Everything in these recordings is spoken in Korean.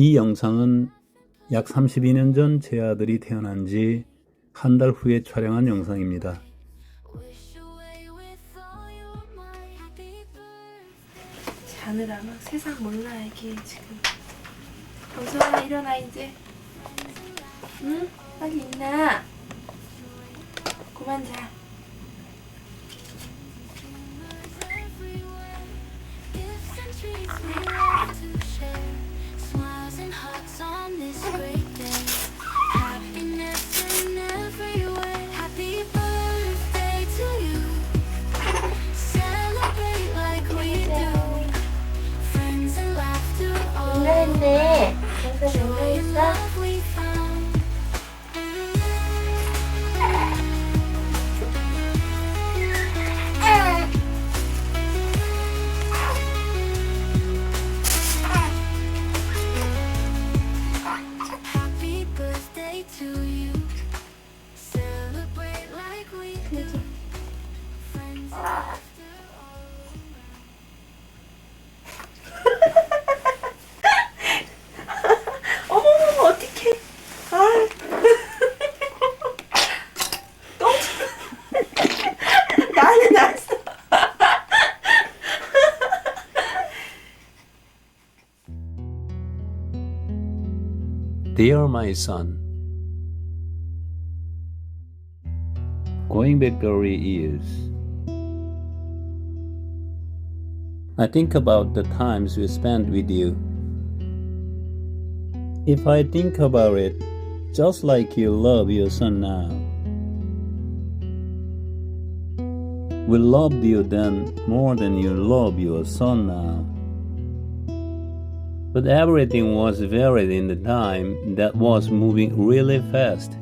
이 영상은 약 32년 전 제 아들이 태어난 지 한 달 후에 촬영한 영상입니다. 자느라 막 세상 몰라 애기 지금 정수아 일어나 이제 응? 빨리 일어나 그만 자 Dear my son, going back 30 years, I think about the times we spent with you. If I think about it, just like you love your son now, we loved you then more than you love your son now. But everything was varied in the time that was moving really fast.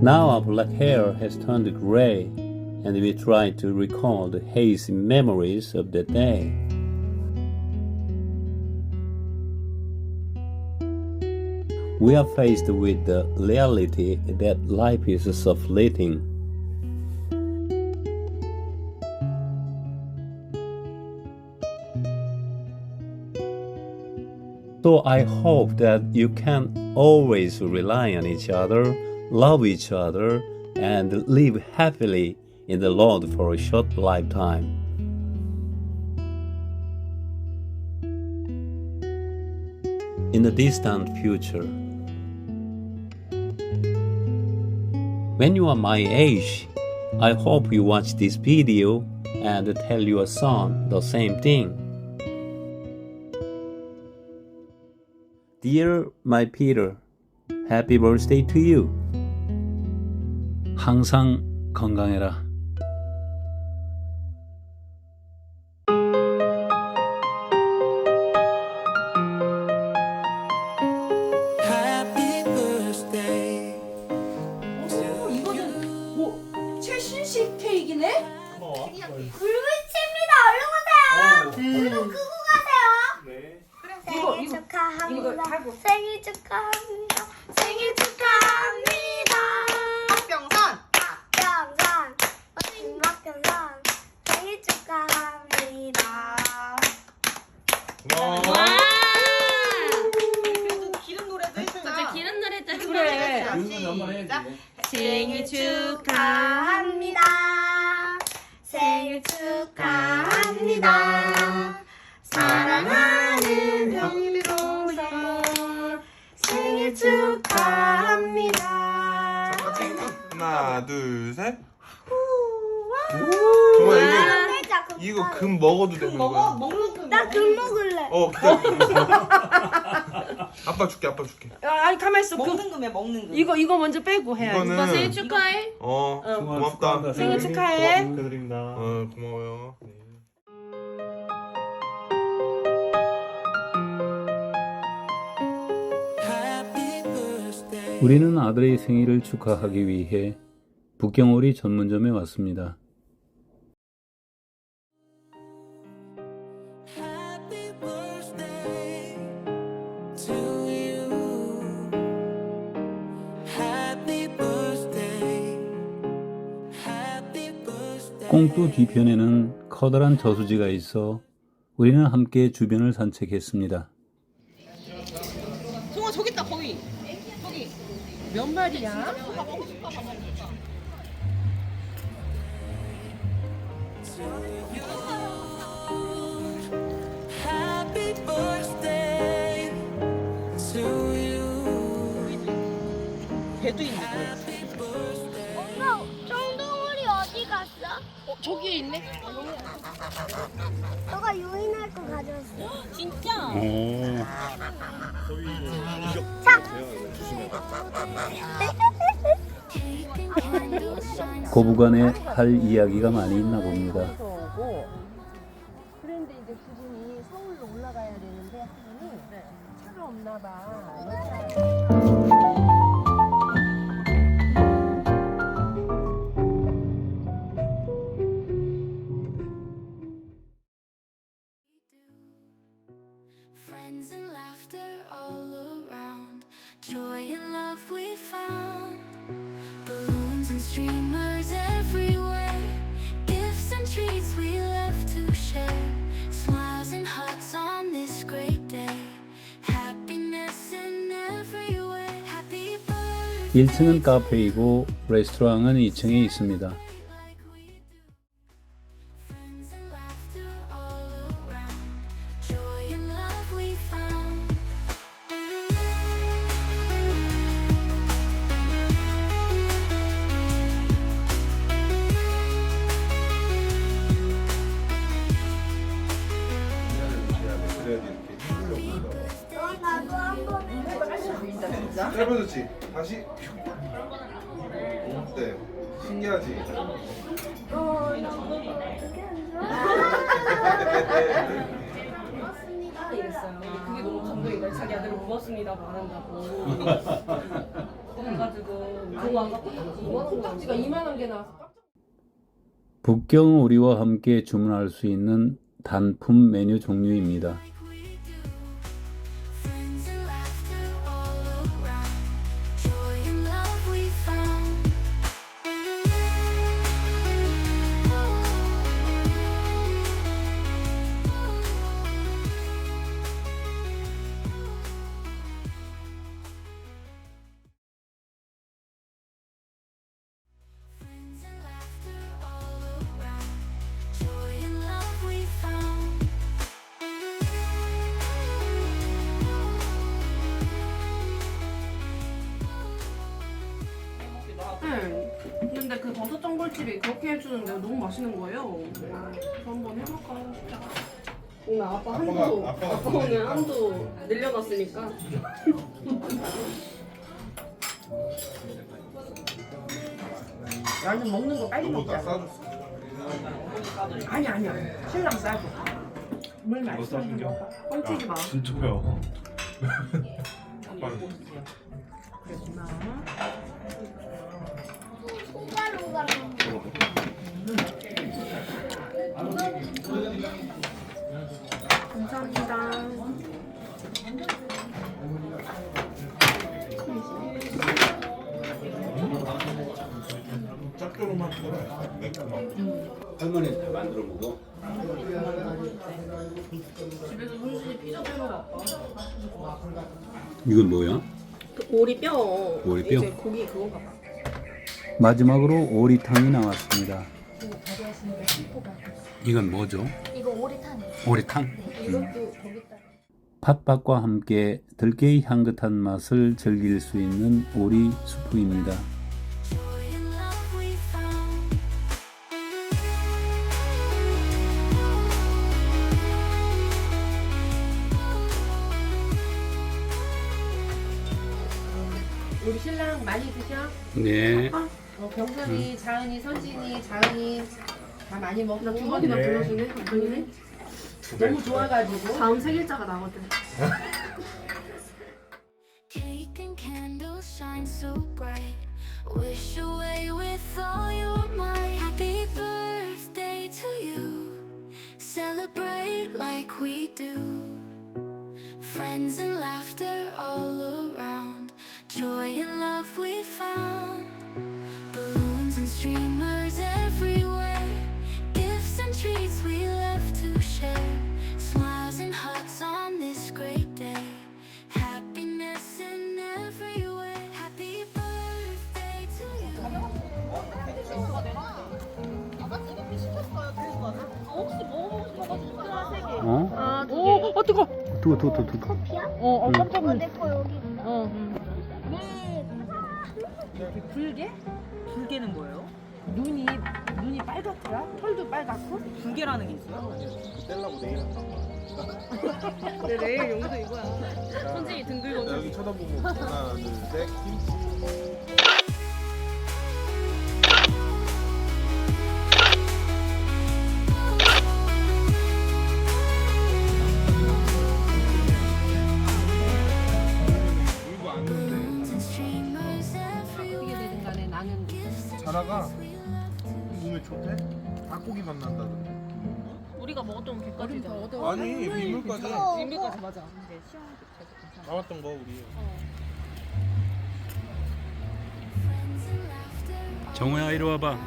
Now our black hair has turned gray, and we try to recall the hazy memories of that day. We are faced with the reality that life is so So I hope that you can always rely on each other, love each other, and live happily in the Lord for a short lifetime. In the distant future, when you are my age, I hope you watch this video and tell your son the same thing. Dear my Peter, happy birthday to you. 항상 건강해라. 시작 생일 축하합니다. 생일 축하합니다. 사랑하는 형비로서 생일 축하합니다. 하나 둘 셋. 정말 이거 이거 금 먹어도 되는 거야? 먹는 거 나금 먹을래. 어 기다려. 아빠 줄게 아빠 줄게. 아, 아니 가만 있어 그, 먹는 거면 먹는 거 이거 이거 먼저 빼고 해야지 이거는 생일 축하해. 어 고맙다. 생일 축하해 어 고마워요. Birthday. 우리는 아들의 생일을 축하하기 위해 북경오리 전문점에 왔습니다. 꽁뚜 뒤편에는 커다란 저수지가 있어 우리는 함께 주변을 산책했습니다. 송아 저기 있다 거기. 저기. 몇 마리야? 있네. Happy birthday. 저기에 있네. 너가 유인할 거 가져왔어. 진짜? 오. 고부간에 할 이야기가 많이 있나 봅니다. 오고. 그런데 이제 그분이 서울로 올라가야 되는데 한 분이 차가 없나 봐. 1층은 카페이고 레스토랑은 2층에 있습니다. 어때? 신기하지? 어, 나 어떻게 하죠? 이랬어요. 그게 너무 감동인 거예요. 자기 아들을 고맙습니다고 안 한다고. 그래가지고 그거 아까 코딱지가 이만한 게 나와서 깜짝 북경 오리와 함께 주문할 수 있는 단품 메뉴 종류입니다. 해주는데 너무 맛있는 거예요. 그래서 한번 해볼까 싶다가 오늘 아빠 한도 아빠가- 아빠, 아빠가 오늘 한도 늘려놨으니까 완전 먹는 거 빨리 너무 먹자. 아니 아니야. 신랑 싸줘. 물 맛있어. 뻥치지 마. 진짜요? 그랬구나. 감사합니다. 짭조름한 할머니 만들어. 집에서 피자 해먹어 아빠. 이건 뭐야? 그 오리뼈. 오리뼈? 이제 고기 그건가 봐. 마지막으로 오리탕이 나왔습니다. 이건 뭐죠? 이거 오리탕이에요. 오리탕. 이것도 거기다. 팥밥과 함께 들깨의 향긋한 맛을 즐길 수 있는 오리 수프입니다. 우리 신랑 많이 드셔. 네. 어, 병선이, 자은이, 선진이, 자은이 다 많이 먹고. 나두 번이나 불러주네. 감동이네. 너무 좋아가지고. 다음 세 글자가 나거든. Cake and candles shine so bright. Wish away with all your might. Happy birthday to you. Celebrate like we do. Friends and laughter all around. Joy and love we found. Balloons and streamers everywhere. 두고 두고 두고 두고. 커피야? 어, 어 깜짝 놀랐어. 내거 여기. 어. 네. 불개? 불개는 뭐예요? 눈이 눈이 빨갛더라. 털도 빨갛고. 불개라는 게 있어요? 떼려고 내일 한다. 내 내일 용도 이거야. 선생님 등 긁어. 자, 여기 쳐다보고 하나, 둘, 셋, 김치. 괜찮아. 나왔던 거 우리. 정우야 이리 와봐.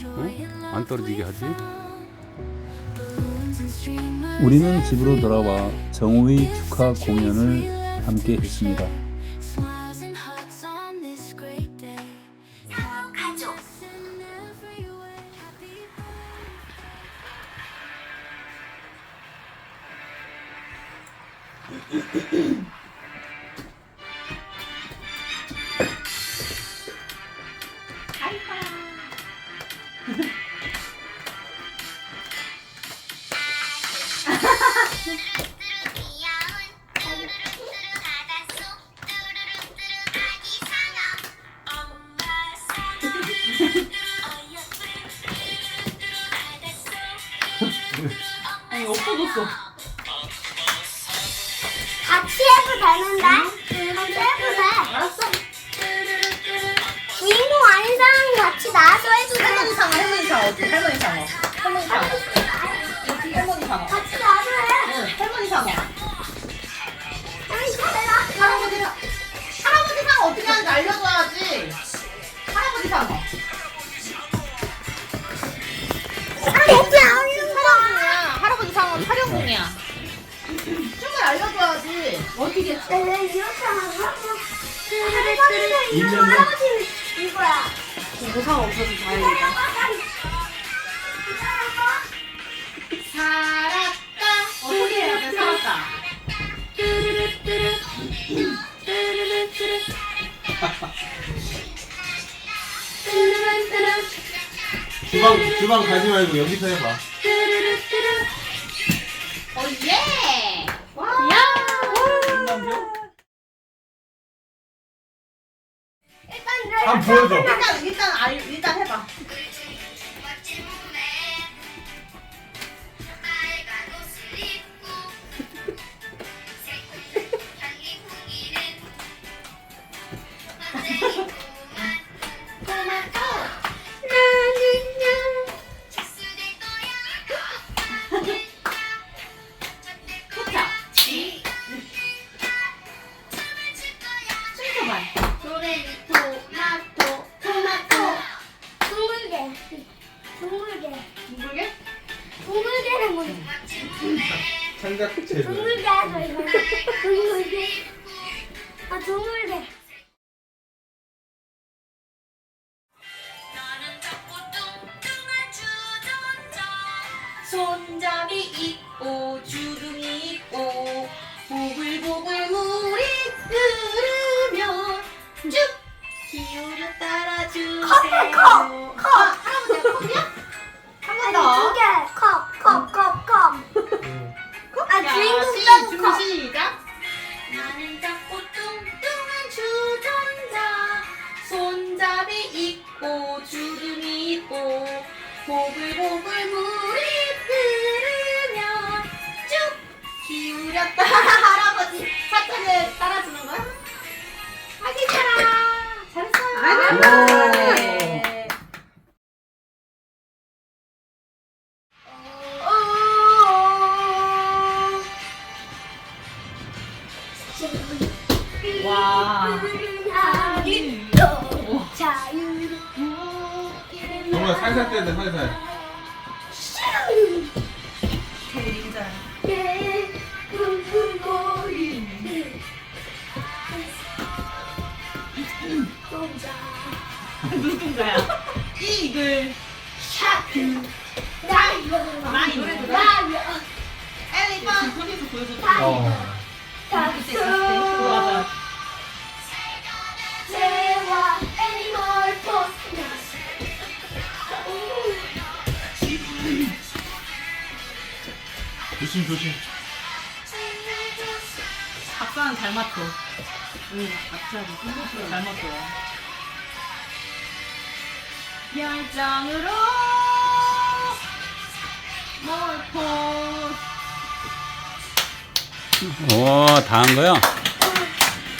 And 안 떨어지게 하지? 우리는 집으로 돌아와 정우의 축하 공연을 함께 했습니다. 없어졌어. 같이 해도 되는데? 같이 해도 돼. 알았어. 주인공 아닌 사람이 같이 나와서 해도 돼. 할머니 상어, 할머니 상어 어때? 할머니 상어. 할머니 상어. 할머니 상어. 같이 나와서 해. 응, 할머니 상어. 할아버지 상어. 할아버지 상어 어떻게 하는지 알려줘야지. 할아버지 상어. 상어 촬영공이야. 춤을 알려줘야지. 어떻게 네, 이렇게 하고. 할머니가 할아버지 이거야. 보상 없어서 다행이다. 살았다. 어떻게 해야 돼? 살았다. 주방 주방 가지 말고 여기서 해봐. 보여줘. 일단, 일단, 아, 일단 해봐. 둥글게 하죠 이거. 둥글게. 아 둥글게. 정말 살살 떼야 돼 살살. 누군가야? 이글 엘리펀트 보여줬다. 어. 맞아. 조심 조심. 박사는 잘 맞춰. 응, 박사는 잘 맞춰요. 열정으로 몰포 오, 다 한 거야?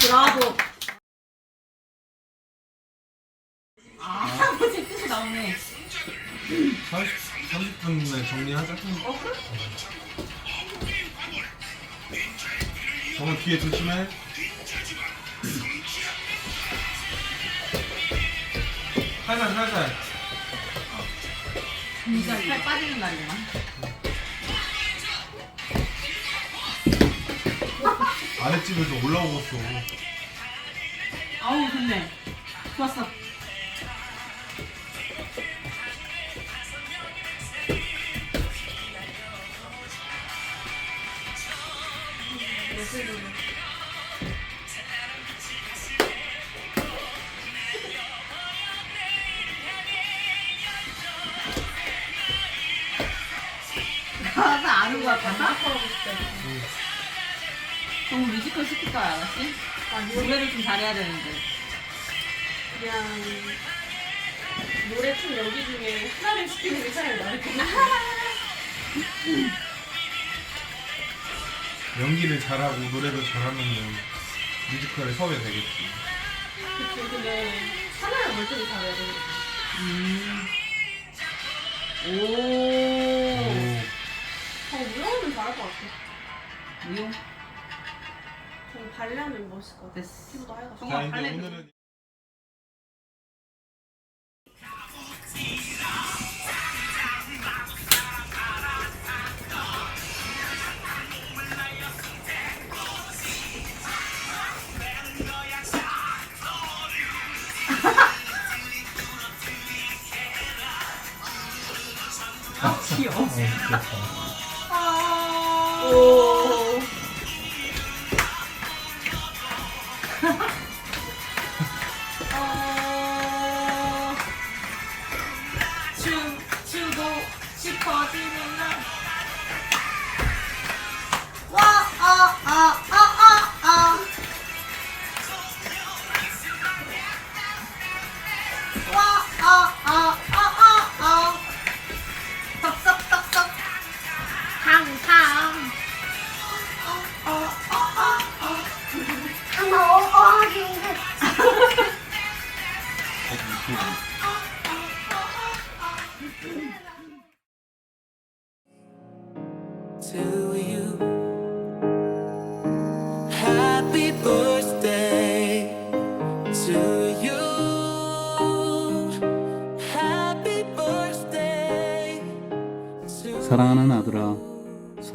브라보. 아, 할아버지 뜻이 나오네. 30, 30분에 정리하자. 어, 그래? 정말 뒤에 조심해. 살살 살살. 진짜 살 빠지는 날이구나. 아랫집을 좀 올라오고 있어. 아우, 좋네. 좋았어. 가사 아는 거야, 가사? 너무 뮤지컬 시킬 거야, 알았지? 노래를 좀 잘해야 되는데. 그냥 노래 춤 연기 중에 하나를 시키는 게 차라리 나을 것 같아. 연기를 잘하고 노래도 잘하면 뮤지컬에 섭외 되겠지. 그치, 근데 하나를 멀쩡히 잘해야 돼. 음. 오. 오. 어, 무용은 잘할 것 같아. 무용 저는 발레하면 멋있을 것 같아. 됐어. 피부도. 자 정말 이제 발레 오늘은 귀여워. 오. 어, 춤 추고 싶어지는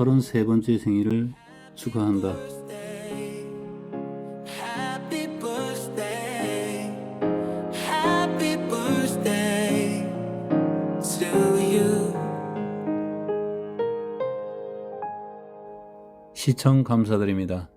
33번째 생일을 축하한다. Happy birthday. Happy birthday to you. 시청 감사드립니다.